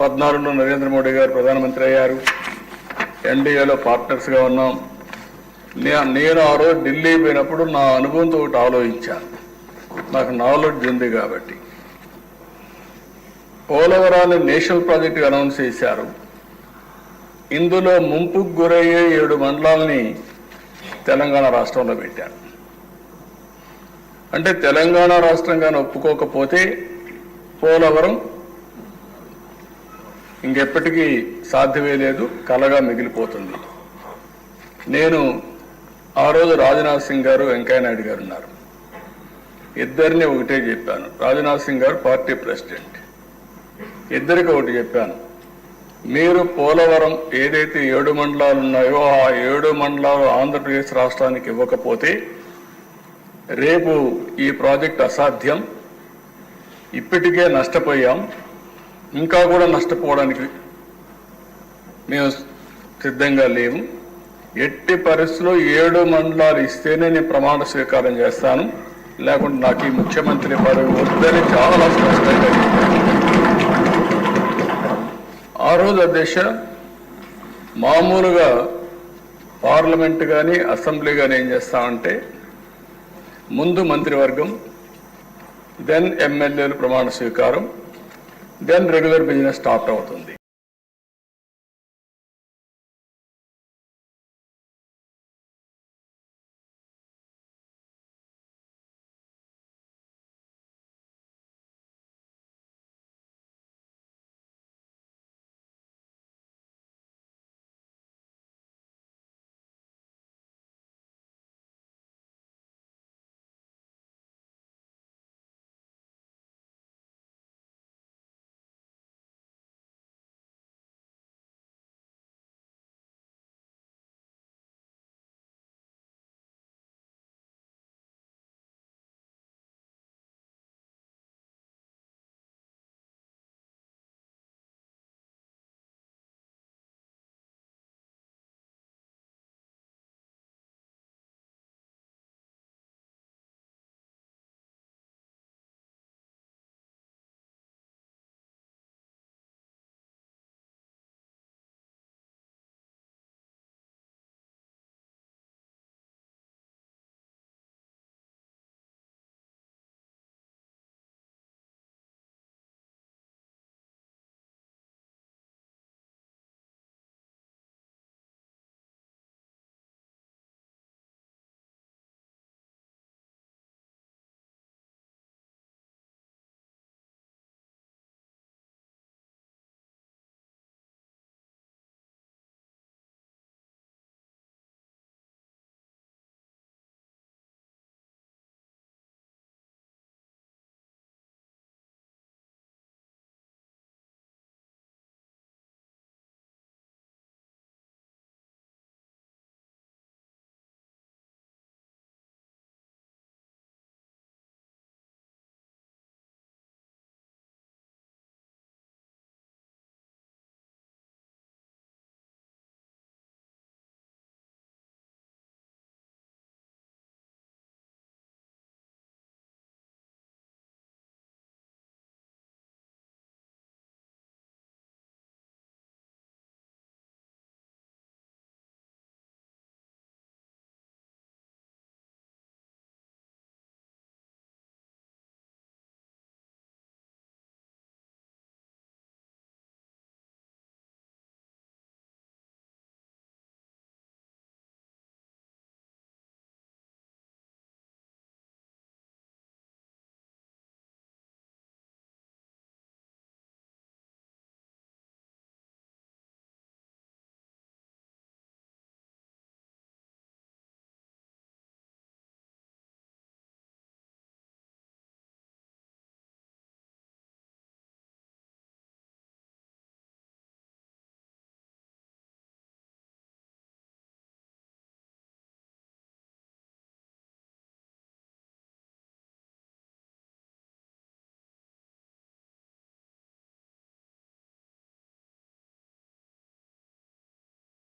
పద్నాలుగులో నరేంద్ర మోడీ గారు ప్రధానమంత్రి అయ్యారు. ఎన్డీఏలో పార్ట్నర్స్గా ఉన్నాం. నేను ఆ రోజు ఢిల్లీ పోయినప్పుడు నా అనుభవంతో ఒకటి ఆలోచించాను. నాకు నాలెడ్జ్ ఉంది కాబట్టి. పోలవరాన్ని నేషనల్ ప్రాజెక్టు అనౌన్స్ చేశారు. ఇందులో ముంపుకు గురయ్యే ఏడు మండలాల్ని తెలంగాణ రాష్ట్రంలో పెట్టారు. అంటే తెలంగాణ రాష్ట్రంగానే ఒప్పుకోకపోతే పోలవరం ఇంకెప్పటికీ సాధ్యమే లేదు కలగా మిగిలిపోతుంది. నేను ఆ రోజు రాజ్నాథ్ సింగ్ గారు వెంకయ్యనాయుడు గారు ఉన్నారు. ఇద్దరిని ఒకటే చెప్పాను. రాజ్నాథ్ సింగ్ గారు పార్టీ ప్రెసిడెంట్. ఇద్దరికి ఒకటి చెప్పాను. మీరు పోలవరం ఏదైతే ఏడు మండలాలు ఉన్నాయో ఆ ఏడు మండలాలు ఆంధ్రప్రదేశ్ రాష్ట్రానికి ఇవ్వకపోతే రేపు ఈ ప్రాజెక్ట్ అసాధ్యం. ఇప్పటికే నష్టపోయాం. ఇంకా కూడా నష్టపోవడానికి మేము సిద్ధంగా లేము ఎట్టి పరిస్థితుల్లో ఏడు మండలాలు ఇస్తేనే నేను ప్రమాణ స్వీకారం చేస్తాను. లేకుంటే నాకు ఈ ముఖ్యమంత్రి పదవి వద్దని చాలా స్పష్టంగా ఆ రోజు అధ్యక్ష మామూలుగా పార్లమెంట్ కానీ అసెంబ్లీ కానీ ఏం చేస్తామంటే ముందు మంత్రివర్గం దెన్ ఎమ్మెల్యేలు ప్రమాణ స్వీకారం దెన్ రెగ్యులర్ బిజినెస్ స్టార్ట్ అవుతుంది.